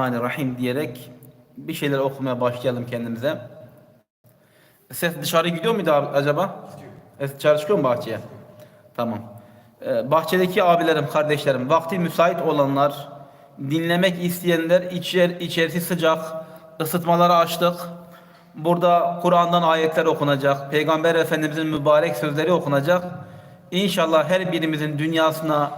Bismillahirrahmanirrahim diyerek bir şeyler okumaya başlayalım kendimize. Ses dışarı gidiyor muydu acaba? Ses dışarı çıkıyor mu bahçeye? Tamam. Ee, bahçedeki abilerim, kardeşlerim, vakti müsait olanlar, dinlemek isteyenler, içer, içerisi sıcak, ısıtmaları açtık. Burada Kur'an'dan ayetler okunacak, Peygamber Efendimizin mübarek sözleri okunacak. İnşallah her birimizin dünyasına,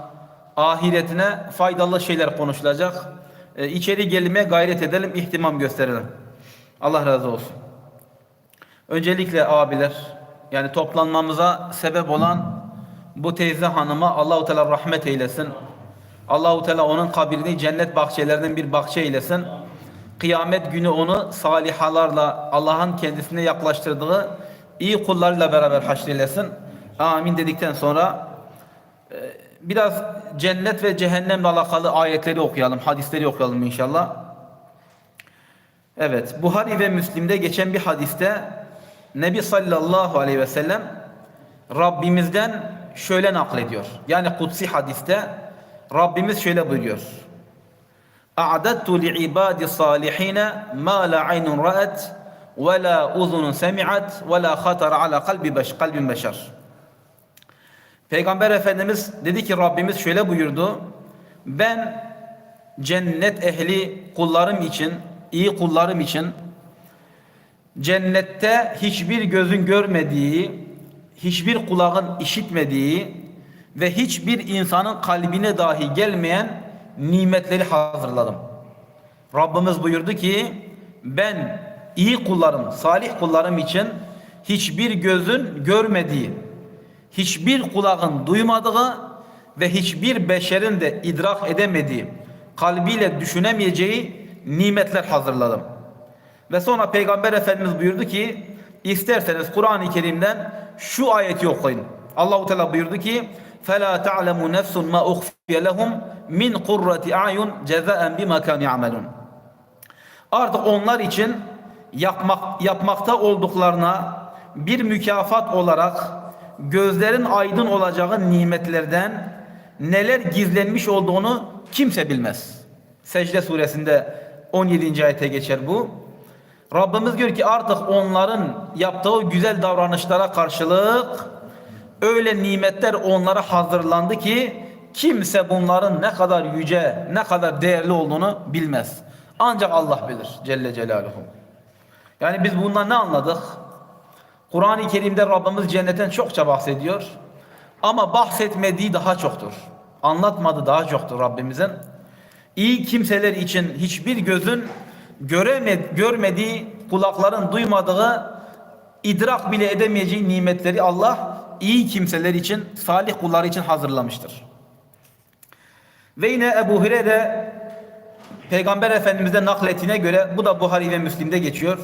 ahiretine faydalı şeyler konuşulacak. Ee, içeri gelmeye gayret edelim, ihtimam gösterelim. Allah razı olsun. Öncelikle abiler, yani toplanmamıza sebep olan bu teyze hanıma Allahu Teala rahmet eylesin. Allahu Teala onun kabrini cennet bahçelerinden bir bahçe eylesin. Kıyamet günü onu salihalarla Allah'ın kendisine yaklaştırdığı iyi kullarıyla beraber haşreylesin. Amin dedikten sonra e, biraz cennet ve cehennemle alakalı ayetleri okuyalım, hadisleri okuyalım inşallah. Evet, Buhari ve Müslim'de geçen bir hadiste Nebi sallallahu aleyhi ve sellem Rabbimizden şöyle naklediyor. Yani kutsi hadiste Rabbimiz şöyle buyuruyor. A'dattu li'ibadi salihine ma la aynun ra'at ve la uzunun semi'at ve la khatara ala kalbi beş, kalbin beşer. Peygamber Efendimiz dedi ki Rabbimiz şöyle buyurdu. Ben cennet ehli kullarım için, iyi kullarım için cennette hiçbir gözün görmediği, hiçbir kulağın işitmediği ve hiçbir insanın kalbine dahi gelmeyen nimetleri hazırladım. Rabbimiz buyurdu ki ben iyi kullarım, salih kullarım için hiçbir gözün görmediği, hiçbir kulağın duymadığı ve hiçbir beşerin de idrak edemediği, kalbiyle düşünemeyeceği nimetler hazırladım. Ve sonra Peygamber Efendimiz buyurdu ki, isterseniz Kur'an-ı Kerim'den şu ayeti okuyun. Allahu Teala buyurdu ki, فَلَا تَعْلَمُ نَفْسٌ مَا اُخْفِيَ لَهُمْ مِنْ قُرَّةِ اَعْيُنْ جَزَاءً بِمَا كَانْ يَعْمَلُونَ Artık onlar için yapmak, yapmakta olduklarına bir mükafat olarak gözlerin aydın olacağı nimetlerden neler gizlenmiş olduğunu kimse bilmez. Secde suresinde 17. ayete geçer bu. Rabbimiz diyor ki artık onların yaptığı güzel davranışlara karşılık öyle nimetler onlara hazırlandı ki kimse bunların ne kadar yüce, ne kadar değerli olduğunu bilmez. Ancak Allah bilir Celle Celaluhu. Yani biz bundan ne anladık? Kur'an-ı Kerim'de Rabbimiz cennetten çokça bahsediyor. Ama bahsetmediği daha çoktur. Anlatmadı daha çoktur Rabbimizin. İyi kimseler için hiçbir gözün göremed, görmediği, kulakların duymadığı, idrak bile edemeyeceği nimetleri Allah iyi kimseler için, salih kulları için hazırlamıştır. Ve yine Ebu Hureyre Peygamber Efendimiz'den nakletine göre bu da Buhari ve Müslim'de geçiyor.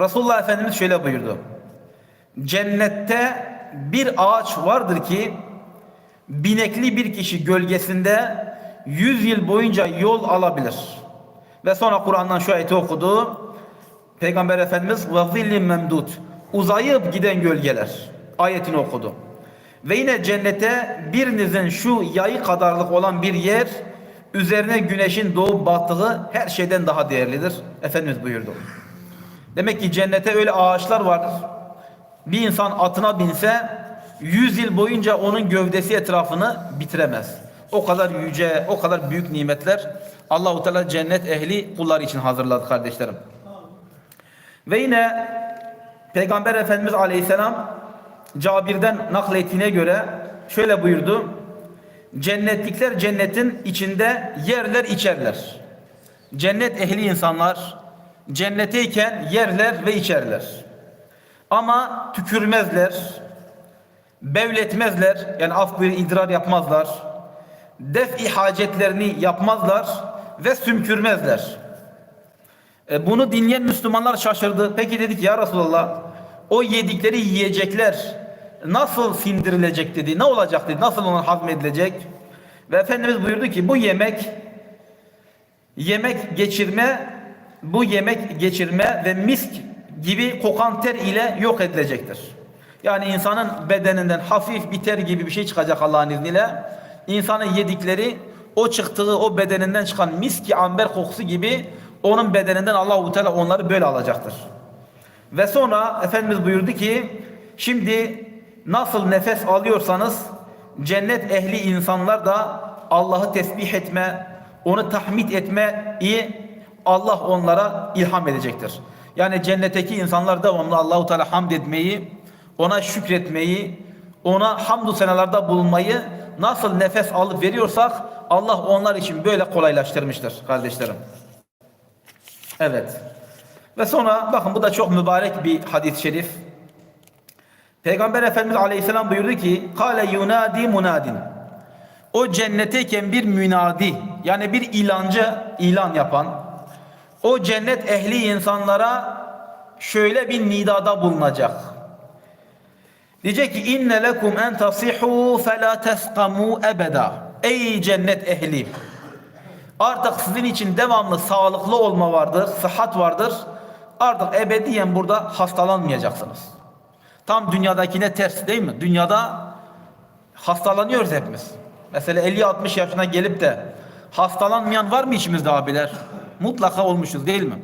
Resulullah Efendimiz şöyle buyurdu. Cennette bir ağaç vardır ki binekli bir kişi gölgesinde yüz yıl boyunca yol alabilir. Ve sonra Kur'an'dan şu ayeti okudu. Peygamber Efendimiz ve zillin memdud uzayıp giden gölgeler ayetini okudu. Ve yine cennete birinizin şu yayı kadarlık olan bir yer üzerine güneşin doğup battığı her şeyden daha değerlidir. Efendimiz buyurdu. Demek ki cennete öyle ağaçlar vardır. Bir insan atına binse 100 yıl boyunca onun gövdesi etrafını bitiremez. O kadar yüce, o kadar büyük nimetler Allahu Teala cennet ehli kullar için hazırladı kardeşlerim. Ve yine Peygamber Efendimiz Aleyhisselam Cabir'den naklettiğine göre şöyle buyurdu. Cennetlikler cennetin içinde yerler içerler. Cennet ehli insanlar cennetteyken yerler ve içerler. Ama tükürmezler, bevletmezler, yani af bir idrar yapmazlar, def-i hacetlerini yapmazlar ve sümkürmezler. E, bunu dinleyen Müslümanlar şaşırdı. Peki dedik ya Resulallah o yedikleri yiyecekler nasıl sindirilecek dedi. Ne olacak dedi. Nasıl onlar hazmedilecek? Ve Efendimiz buyurdu ki bu yemek yemek geçirme bu yemek geçirme ve misk gibi kokan ter ile yok edilecektir. Yani insanın bedeninden hafif bir ter gibi bir şey çıkacak Allah'ın izniyle. İnsanın yedikleri o çıktığı o bedeninden çıkan miski amber kokusu gibi onun bedeninden Allahu Teala onları böyle alacaktır. Ve sonra Efendimiz buyurdu ki şimdi nasıl nefes alıyorsanız cennet ehli insanlar da Allah'ı tesbih etme, onu tahmid etmeyi Allah onlara ilham edecektir. Yani cennetteki insanlar devamlı Allahu Teala hamd etmeyi, ona şükretmeyi, ona hamdü senalarda bulunmayı nasıl nefes alıp veriyorsak Allah onlar için böyle kolaylaştırmıştır kardeşlerim. Evet. Ve sonra bakın bu da çok mübarek bir hadis-i şerif. Peygamber Efendimiz Aleyhisselam buyurdu ki: "Kale yunadi munadin." O cennetteyken bir münadi yani bir ilancı ilan yapan o cennet ehli insanlara şöyle bir nidada bulunacak. Diyecek ki inne lekum en tasihu fe la tesqamu ebeda. Ey cennet ehli. Artık sizin için devamlı sağlıklı olma vardır, sıhhat vardır. Artık ebediyen burada hastalanmayacaksınız. Tam dünyadakine ters değil mi? Dünyada hastalanıyoruz hepimiz. Mesela 50-60 yaşına gelip de hastalanmayan var mı içimizde abiler? Mutlaka olmuşuz değil mi?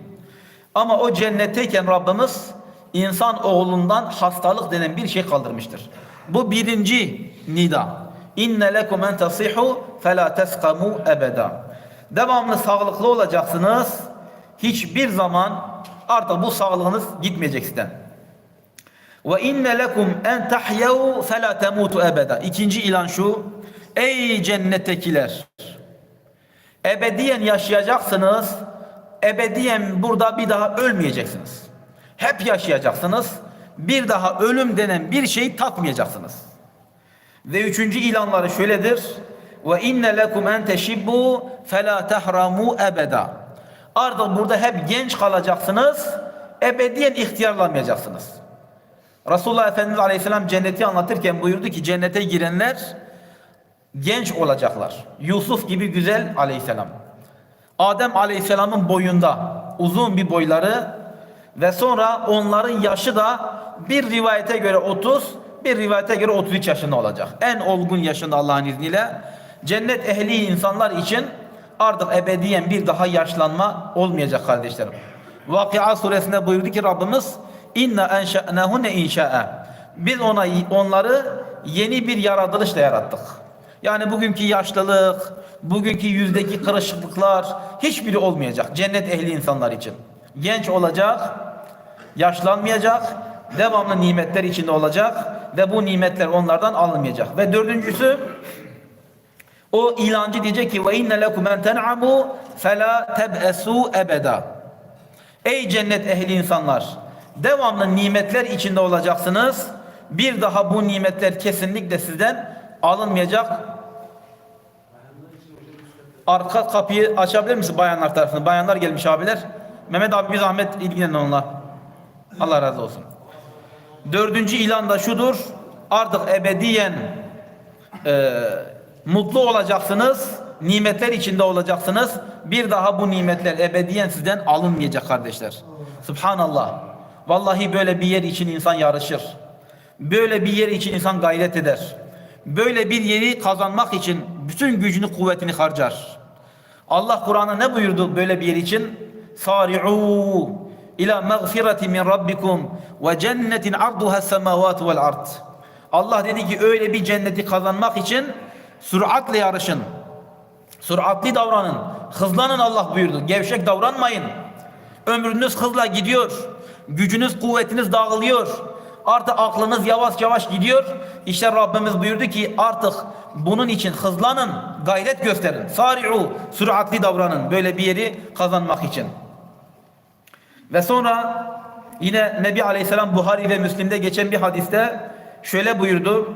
Ama o cennetteyken Rabbimiz insan oğlundan hastalık denen bir şey kaldırmıştır. Bu birinci nida. İnne lekum en tasihu fe la teskamu ebeda. Devamlı sağlıklı olacaksınız. Hiçbir zaman artık bu sağlığınız gitmeyecek sizden. Ve inne lekum en tahyav fe la temutu ebeda. İkinci ilan şu. Ey cennettekiler. Ebediyen yaşayacaksınız. Ebediyen burada bir daha ölmeyeceksiniz. Hep yaşayacaksınız. Bir daha ölüm denen bir şey tatmayacaksınız. Ve üçüncü ilanları şöyledir. Ve inne lekum en teşibbu fela tehramu ebeda. Artık burada hep genç kalacaksınız. Ebediyen ihtiyarlanmayacaksınız. Resulullah Efendimiz Aleyhisselam cenneti anlatırken buyurdu ki cennete girenler genç olacaklar. Yusuf gibi güzel Aleyhisselam. Adem Aleyhisselam'ın boyunda uzun bir boyları ve sonra onların yaşı da bir rivayete göre 30, bir rivayete göre 33 yaşında olacak. En olgun yaşında Allah'ın izniyle. Cennet ehli insanlar için artık ebediyen bir daha yaşlanma olmayacak kardeşlerim. Vakıa suresinde buyurdu ki Rabbimiz inna enşa'nehunne inşa'a. Biz ona onları yeni bir yaratılışla yarattık. Yani bugünkü yaşlılık, bugünkü yüzdeki kırışıklıklar hiçbiri olmayacak cennet ehli insanlar için. Genç olacak, yaşlanmayacak, devamlı nimetler içinde olacak ve bu nimetler onlardan alınmayacak. Ve dördüncüsü o ilancı diyecek ki ve inne lekum en ten'amu fela teb'esu ebeda. Ey cennet ehli insanlar, devamlı nimetler içinde olacaksınız. Bir daha bu nimetler kesinlikle sizden alınmayacak. Arka kapıyı açabilir misin bayanlar tarafını? Bayanlar gelmiş abiler. Mehmet abi bir zahmet ilgilenin onunla. Allah razı olsun. Dördüncü ilan da şudur. Artık ebediyen e, mutlu olacaksınız. Nimetler içinde olacaksınız. Bir daha bu nimetler ebediyen sizden alınmayacak kardeşler. Subhanallah. Vallahi böyle bir yer için insan yarışır. Böyle bir yer için insan gayret eder. Böyle bir yeri kazanmak için bütün gücünü kuvvetini harcar. Allah Kur'an'a ne buyurdu böyle bir yer için? Sari'u ila mağfireti min rabbikum ve cennetin arduha semavatu vel ard. Allah dedi ki öyle bir cenneti kazanmak için süratle yarışın. Süratli davranın. Hızlanın Allah buyurdu. Gevşek davranmayın. Ömrünüz hızla gidiyor. Gücünüz, kuvvetiniz dağılıyor. Artık aklınız yavaş yavaş gidiyor. İşte Rabbimiz buyurdu ki artık bunun için hızlanın, gayret gösterin. Sari'u, süratli davranın böyle bir yeri kazanmak için. Ve sonra yine Nebi Aleyhisselam Buhari ve Müslim'de geçen bir hadiste şöyle buyurdu.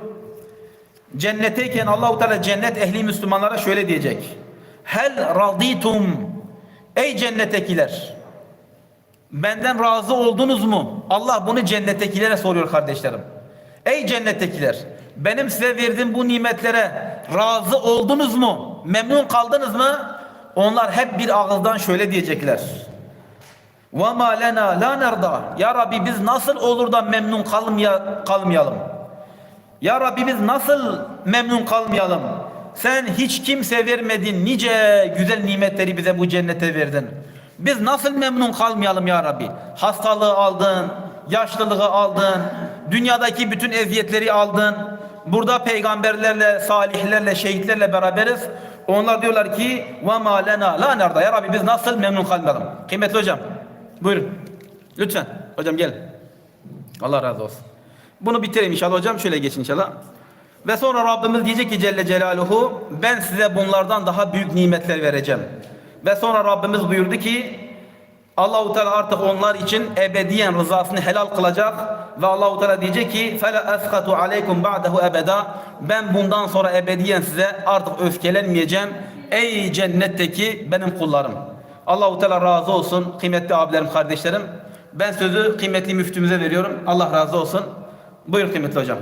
Cennetteyken Allahu Teala cennet ehli Müslümanlara şöyle diyecek. Hel raditum ey cennettekiler benden razı oldunuz mu? Allah bunu cennettekilere soruyor kardeşlerim. Ey cennettekiler benim size verdiğim bu nimetlere razı oldunuz mu? Memnun kaldınız mı? Onlar hep bir ağızdan şöyle diyecekler. وَمَا لَنَا لَا نَرْضَى Ya Rabbi biz nasıl olur da memnun kalmaya, kalmayalım? Ya Rabbi biz nasıl memnun kalmayalım? sen hiç kimse vermedin nice güzel nimetleri bize bu cennete verdin. Biz nasıl memnun kalmayalım ya Rabbi? Hastalığı aldın, yaşlılığı aldın, dünyadaki bütün eziyetleri aldın. Burada peygamberlerle, salihlerle, şehitlerle beraberiz. Onlar diyorlar ki ve ma lena la nerda. Ya Rabbi biz nasıl memnun kalmayalım? Kıymetli hocam buyurun. Lütfen hocam gel. Allah razı olsun. Bunu bitireyim inşallah hocam. Şöyle geç inşallah. Ve sonra Rabbimiz diyecek ki Celle Celaluhu ben size bunlardan daha büyük nimetler vereceğim. Ve sonra Rabbimiz buyurdu ki Allahu Teala artık onlar için ebediyen rızasını helal kılacak ve Allahu Teala diyecek ki fela eskatu aleykum ba'dahu ebeda ben bundan sonra ebediyen size artık öfkelenmeyeceğim ey cennetteki benim kullarım. Allahu Teala razı olsun kıymetli abilerim kardeşlerim. Ben sözü kıymetli müftümüze veriyorum. Allah razı olsun. Buyur kıymetli hocam.